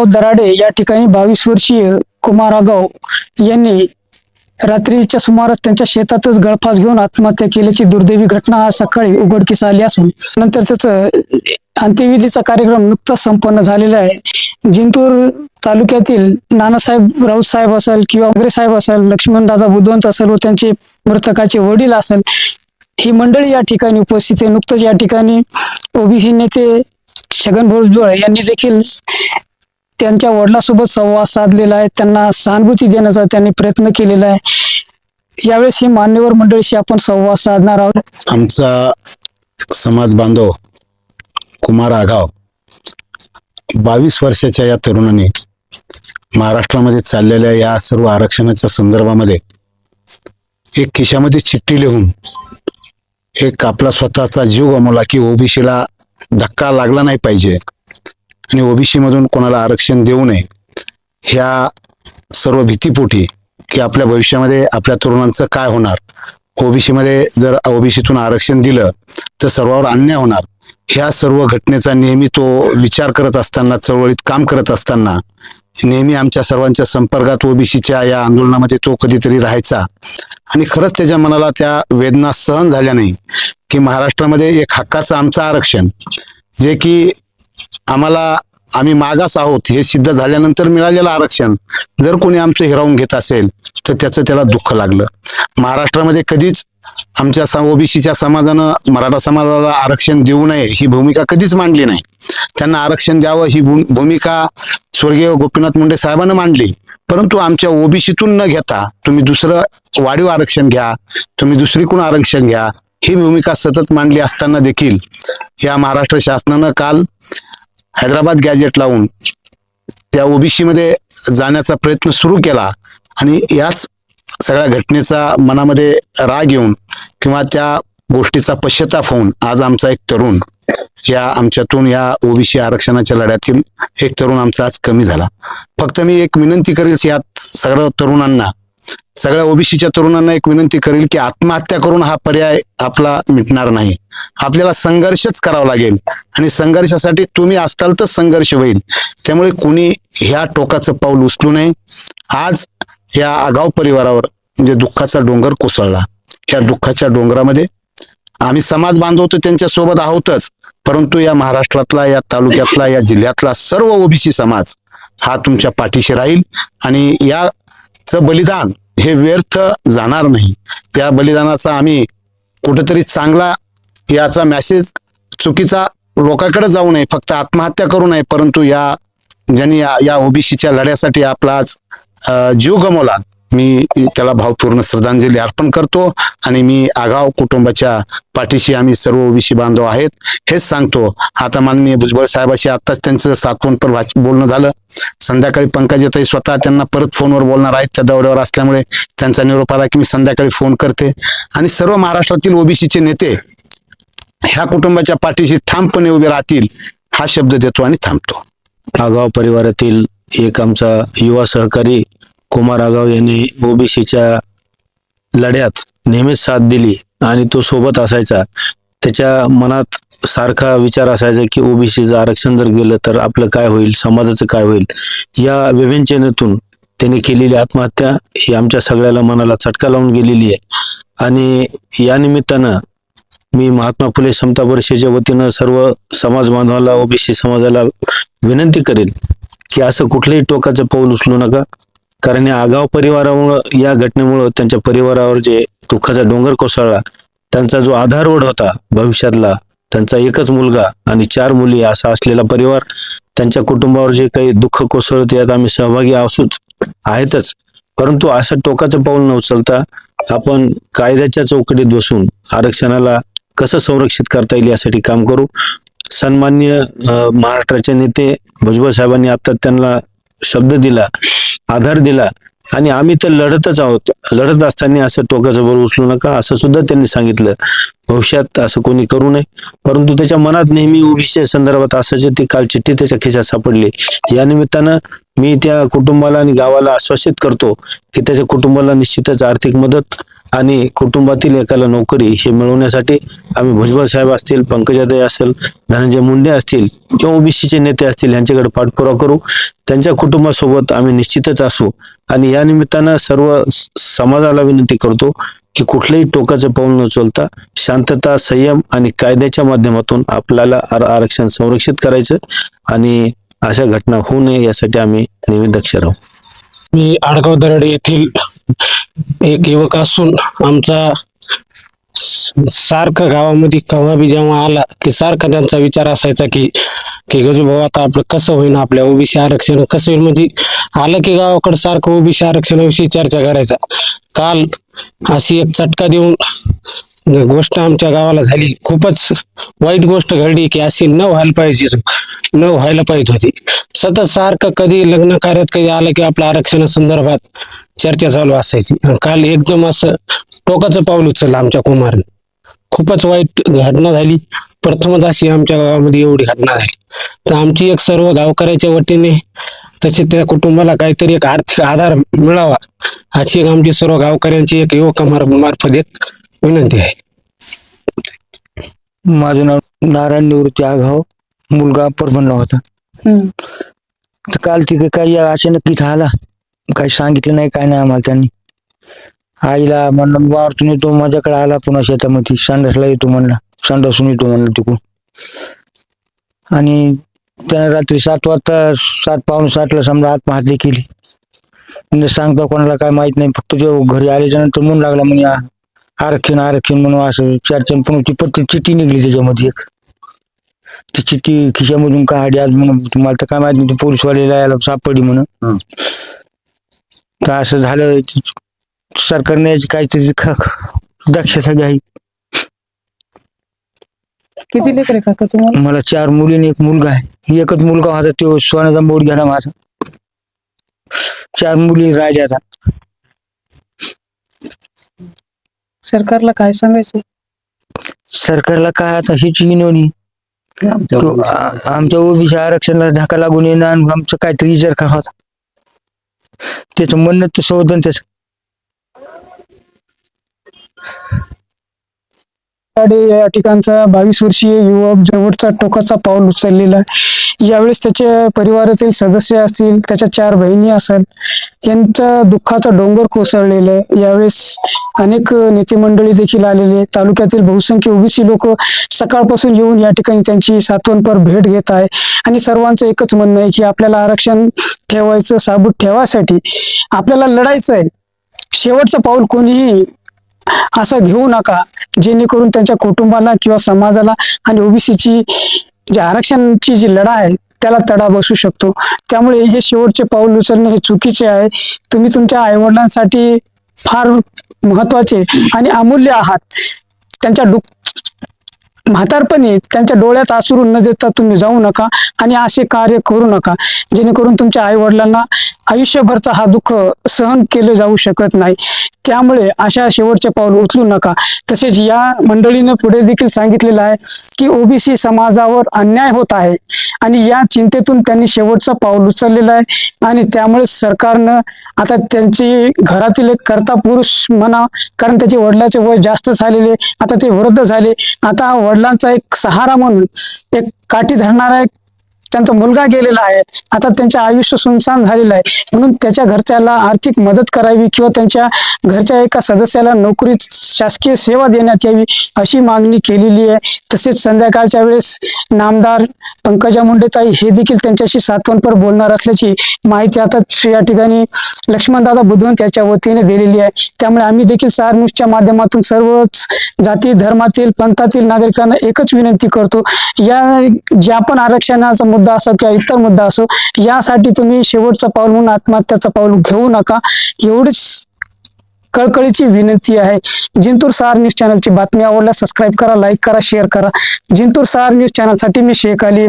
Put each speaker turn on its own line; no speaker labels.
गाव दराडे या ठिकाणी बावीस वर्षीय कुमार आगाव यांनी रात्रीच्या सुमारास त्यांच्या शेतातच गळफास घेऊन आत्महत्या केल्याची दुर्दैवी घटना आज सकाळी उघडकीस आली असून नंतर त्याचं अंत्यविधीचा कार्यक्रम नुकताच संपन्न झालेला आहे. जिंतूर तालुक्यातील नानासाहेब राऊत साहेब असेल किंवा वगैरे साहेब असेल लक्ष्मण दादा बुद्धवंत असेल व त्यांचे मृतकाचे वडील असेल ही मंडळी या ठिकाणी उपस्थित आहे. नुकतंच या ठिकाणी ओबीसी नेते छगन भुजबळ यांनी देखील त्यांच्या वडिलांसोबत संवाद साधलेला आहे. त्यांना सहानुभूती देण्याचा त्यांनी प्रयत्न केलेला आहे. यावेळेस ही मान्यवर मंडळीशी आपण संवाद साधणार आहोत.
आमचा समाज बांधव कुमार आगाव बावीस वर्षाच्या या तरुणाने महाराष्ट्रामध्ये चाललेल्या या सर्व आरक्षणाच्या संदर्भामध्ये एक खिशामध्ये चिठ्ठी लिहून एक आपला स्वतःचा जीव गमावला की ओबीसीला धक्का लागला नाही पाहिजे. आणि ओबीसीमधून कोणाला आरक्षण देऊ नये ह्या सर्व भीतीपोटी की आपल्या भविष्यामध्ये आपल्या तरुणांचं काय होणार? ओबीसीमध्ये जर ओबीसीतून आरक्षण दिलं तर सर्वावर अन्याय होणार. ह्या सर्व घटनेचा नेहमी तो विचार करत असताना चळवळीत काम करत असताना नेहमी आमच्या सर्वांच्या संपर्कात ओबीसीच्या या आंदोलनामध्ये तो कधीतरी राहायचा. आणि खरंच त्याच्या मनाला त्या वेदना सहन झाल्या नाही की महाराष्ट्रामध्ये एक हक्काचं आमचं आरक्षण जे की आम्हाला आम्ही मागास आहोत हे सिद्ध झाल्यानंतर मिळालेलं आरक्षण जर कोणी आमचं हिरावून घेत असेल तर त्याचं त्याला दुःख लागलं. महाराष्ट्रामध्ये कधीच आमच्या ओबीसीच्या समाजानं मराठा समाजाला आरक्षण देऊ नये ही भूमिका कधीच मांडली नाही. त्यांना आरक्षण द्यावं ही भूमिका स्वर्गीय गोपीनाथ मुंडे साहेबांना मांडली. परंतु आमच्या ओबीसीतून न घेता तुम्ही दुसरं वाढीव आरक्षण घ्या तुम्ही दुसरीकडून आरक्षण घ्या ही भूमिका सतत मांडली असताना देखील या महाराष्ट्र शासनानं काल हैदराबाद गॅजेट लावून त्या ओबीसी मध्ये जाण्याचा प्रयत्न सुरू केला आणि याच सगळ्या घटनेचा मनामध्ये राग येऊन किंवा त्या गोष्टीचा पश्चाताप होऊन आज आमचा एक तरुण या आमच्यातून या ओबीसी आरक्षणाच्या लढ्यातील एक तरुण आमचा आज कमी झाला. फक्त मी एक विनंती करेल या सगळ्या तरुणांना सगळ्या ओबीसीच्या तरुणांना एक विनंती करेल की आत्महत्या करून हा पर्याय आपला मिटणार नाही. आपल्याला संघर्षच करावा लागेल आणि संघर्षासाठी तुम्ही असताल तर संघर्ष होईल. त्यामुळे कोणी ह्या टोकाचं पाऊल उचलू नये. आज या आगाव परिवारावर जे दुःखाचा डोंगर कोसळला. या दुःखाच्या डोंगरामध्ये आम्ही समाज बांधव तर त्यांच्यासोबत आहोतच परंतु या महाराष्ट्रातला या तालुक्यातला या जिल्ह्यातला सर्व ओबीसी समाज हा तुमच्या पाठीशी राहील आणि याचं बलिदान हे व्यर्थ जाणार नाही. त्या बलिदानाचा आम्ही कुठेतरी चांगला याचा मॅसेज चुकीचा लोकांकडे जाऊ नये फक्त आत्महत्या करू नये परंतु या ज्यांनी या- ओबीसीच्या लढ्यासाठी आपला आज जीव गमवला मी त्याला भावपूर्ण श्रद्धांजली अर्पण करतो आणि मी आगाव कुटुंबाच्या पाठीशी आम्ही सर्व ओबीसी बांधव आहेत हेच सांगतो. आता माननीय भुजबळ साहेबाशी आताच त्यांचं सातवण पर बोलणं झालं. संध्याकाळी पंकजाताई स्वतः त्यांना परत फोनवर बोलणार आहेत त्या दौऱ्यावर असल्यामुळे त्यांचा निरोप आला की मी संध्याकाळी फोन करते. आणि सर्व महाराष्ट्रातील ओबीसीचे नेते ह्या कुटुंबाच्या पाठीशी ठामपणे उभे राहतील हा शब्द देतो आणि थांबतो.
आगाव परिवारातील एक आमचा युवा सहकारी कुमार आगाव यांनी ओबीसीच्या लढ्यात नेहमीच साथ दिली आणि तो सोबत असायचा. त्याच्या मनात सारखा विचार असायचा की ओबीसीचं आरक्षण जर गेलं तर आपलं काय होईल? समाजाचं काय होईल? या विवेचनेतून त्याने केलेली आत्महत्या ही आमच्या सगळ्याला मनाला चटका लावून गेलेली आहे. आणि या निमित्तानं मी महात्मा फुले समता परिषदेच्या वतीनं सर्व समाज बांधवाला ओबीसी समाजाला विनंती करेन की असं कुठलंही टोकाचं पाऊल उचलू नका. कारण या आगाव परिवारामुळं या घटनेमुळं त्यांच्या परिवारावर जे दुःखाचा डोंगर कोसळला त्यांचा जो आधारवड होता भविष्यातला त्यांचा एकच मुलगा आणि चार मुली असा असलेला परिवार त्यांच्या कुटुंबावर जे काही दुःख कोसळत यात आम्ही सहभागी असूच आहेतच. परंतु असं टोकाचं पाऊल न उचलता आपण कायद्याच्या चौकटीत बसून आरक्षणाला कसं संरक्षित करता येईल यासाठी काम करू. सन्मान्य महाराष्ट्राचे नेते भुजबळ साहेबांनी आता त्यांना शब्द दिला आधार दिला आणि आम्ही तर लढतच आहोत. लढत असताना असं टोकाचं बरोबर उचलू नका असं सुद्धा त्यांनी सांगितलं. भविष्यात असं कोणी करू नये. परंतु त्याच्या मनात नेहमी ओबीसीच्या संदर्भात असायचे ती काल चिठ्ठी त्याच्या खिशात सापडली. या निमित्तानं मी त्या कुटुंबाला आणि गावाला आश्वासित करतो की त्याच्या कुटुंबाला निश्चितच आर्थिक मदत आणि कुटुंबातील एकाला नोकरी हे मिळवण्यासाठी आम्ही भुजबळ साहेब असतील पंकजाताई असेल धनंजय मुंडे असतील किंवा ओबीसीचे नेते असतील यांच्याकडे पाठपुरावा करू. त्यांच्या कुटुंबासोबत आम्ही निश्चितच असू. आणि या निमित्तानं सर्व समाजाला विनंती करतो की कुठलंही टोकाचं पाऊल न उचलता शांतता संयम आणि कायद्याच्या माध्यमातून आपल्याला आरक्षण संरक्षित करायचं आणि अशा घटना होऊ नये यासाठी आम्ही नेहमी दक्ष राहू
मी आडगाव दरड येथील एक युवक असून आमचा सारखं गावामध्ये केव्हा बी जेव्हा आला की सारखा त्यांचा विचार असायचा की की गजूभाऊ आता आपलं कसं होईन आपल्या ओबीसी आरक्षण कसं होईल म्हणजे आलं की गावाकडे सारखं ओबीसी आरक्षणाविषयी चर्चा करायचा. काल अशी एक चटका देऊन गोष्ट आमच्या गावाला झाली. खूपच वाईट गोष्ट घडली की अशी न व्हायला पाहिजे न व्हायला पाहिजे होती. सतत सारखं कधी लग्न कार्यात कधी आलं की आपल्या आरक्षणासंदर्भात चर्चा चालू असायची. आणि काल एकदम असं टोकाचं पाऊल उचललं आमच्या कुमारने. खूपच वाईट घटना झाली. प्रथमच अशी आमच्या गावामध्ये एवढी घटना झाली. तर आमची एक सर्व गावकऱ्याच्या वतीने तसे त्या कुटुंबाला काहीतरी एक आर्थिक आधार मिळावा अशी एक आमची सर्व गावकऱ्यांची एक युवक मार्फत एक विनंती आहे.
माझं नाव नारायण निवृत्ती आघाव मुलगा परभणला होता. तर काल तिथे काही अचानक इथं आला. काही सांगितलं नाही काय नाही आम्हाला त्यांनी. आईला म्हणलं वावरतून येतो माझ्याकडे आला पुन्हा शेतामध्ये. संडासला येतो म्हणला. संडासून येतो म्हणलं तिकून आणि त्याने रात्री सात वाजता सात पावणे सातला समजा आत्महत्या केली. म्हणजे सांगता कोणाला काय माहीत नाही फक्त तो घरी आल्याच्यानंतर म्हणू लागला म्हणे आरक्षण आरक्षण म्हणून असं चर्चा पण ती पत्ती चिठ्ठी निघली त्याच्यामध्ये एक. ती चिठ्ठी खिशामधून काढली आज म्हणून तुम्हाला तर काय माहीत नाही पोलीसवालेला यायला सापडली म्हणून. तर असं झालं सरकारने याची काहीतरी ख- दक्षता घ्यावी.
किती लेकर आहे काका तुम्हाला?
मला चार मुली आणि एक मुलगा आहे. एकच मुलगा होता तो सोन्याचा बोट घ्याला माझा. चार मुली राहिल्या आता.
सरकारला काय सांगायचं?
सरकारला काय आता हीच विनवणी तो आ- आमच्या ओबीसी आरक्षणाला धक्का लागून येणं आणि आमचं काहीतरी इजार का होता. त्याचं म्हणणं तर संवर्धन त्याच
गाडे या ठिकाणचा बावीस वर्षीय युवक जवळचा टोकाचा पाऊल उचललेला आहे. यावेळेस त्याच्या परिवारातील सदस्य असतील त्याच्या चार बहिणी असेल यांचा दुःखाचा डोंगर कोसळलेला आहे. यावेळेस अनेक नेते मंडळी देखील आलेले तालुक्यातील बहुसंख्य ओबीसी लोक सकाळपासून येऊन या ठिकाणी त्यांची सातवनपर भेट घेत आहे. आणि सर्वांचं एकच म्हणणं आहे की आपल्याला आरक्षण ठेवायचं साबूत ठेवासाठी आपल्याला लढायचं आहे शेवटचं पाऊल कोणीही असं घेऊ नका. जेणेकरून त्यांच्या कुटुंबाला किंवा समाजाला आणि ओबीसीची जी आरक्षणाची जी लढा आहे त्याला तडा बसू शकतो. त्यामुळे हे शेवटचे पाऊल उचलणे हे चुकीचे आहे. तुम्ही तुमच्या आईवडिलांसाठी फार महत्त्वाचे आणि अमूल्य आहात. त्यांच्या डुक म्हातारपणी त्यांच्या डोळ्यात आसरू न देता तुम्ही जाऊ नका आणि असे कार्य करू नका. जेणेकरून तुमच्या आई वडिलांना आयुष्यभरचा हा दुःख सहन केलं जाऊ शकत नाही. त्यामुळे अशा शेवटचे पाऊल उचलू नका. तसेच या मंडळीनं पुढे देखील सांगितलेलं आहे की ओबीसी समाजावर अन्याय होत आहे. आणि या चिंतेतून त्यांनी शेवटचं पाऊल उचललेलं आहे. आणि त्यामुळे सरकारनं आता त्यांची घरातील एक कर्ता पुरुष म्हणा कारण त्याचे वडिलाचे वय जास्त झालेले आता ते वृद्ध झाले. आता वडिलांचा एक सहारा म्हणून एक काठी धरणारा एक त्यांचा मुलगा गेलेला आहे. आता त्यांचे आयुष्य सुनसान झालेलं आहे. म्हणून त्याच्या घरच्याला आर्थिक मदत करावी किंवा त्यांच्या घरच्या एका सदस्याला नोकरी शासकीय सेवा देण्यात यावी अशी मागणी केलेली आहे. तसेच संध्याकाळच्या वेळेस नामदार पंकजा मुंडेताई हे देखील त्यांच्याशी सातवणपर बोलणार असल्याची माहिती आता या ठिकाणी लक्ष्मणदादा बुधवंत याच्या वतीने दिलेली आहे. त्यामुळे आम्ही देखील सार न्यूजच्या माध्यमातून सर्वच जाती धर्मातील पंथातील नागरिकांना एकच विनंती करतो. या ज्या पण आरक्षणाचा मुद्दा असो किंवा इतर मुद्दा असो यासाठी तुम्ही शेवटचं पाऊल म्हणून आत्महत्याचं पाऊल घेऊ नका. एवढीच कळकळीची विनंती आहे. जिंतूर सार न्यूज चॅनलची बातमी आवडल्यास सबस्क्राईब करा लाईक करा शेअर करा. जिंतूर सार न्यूज चॅनलसाठी मी शेख अली.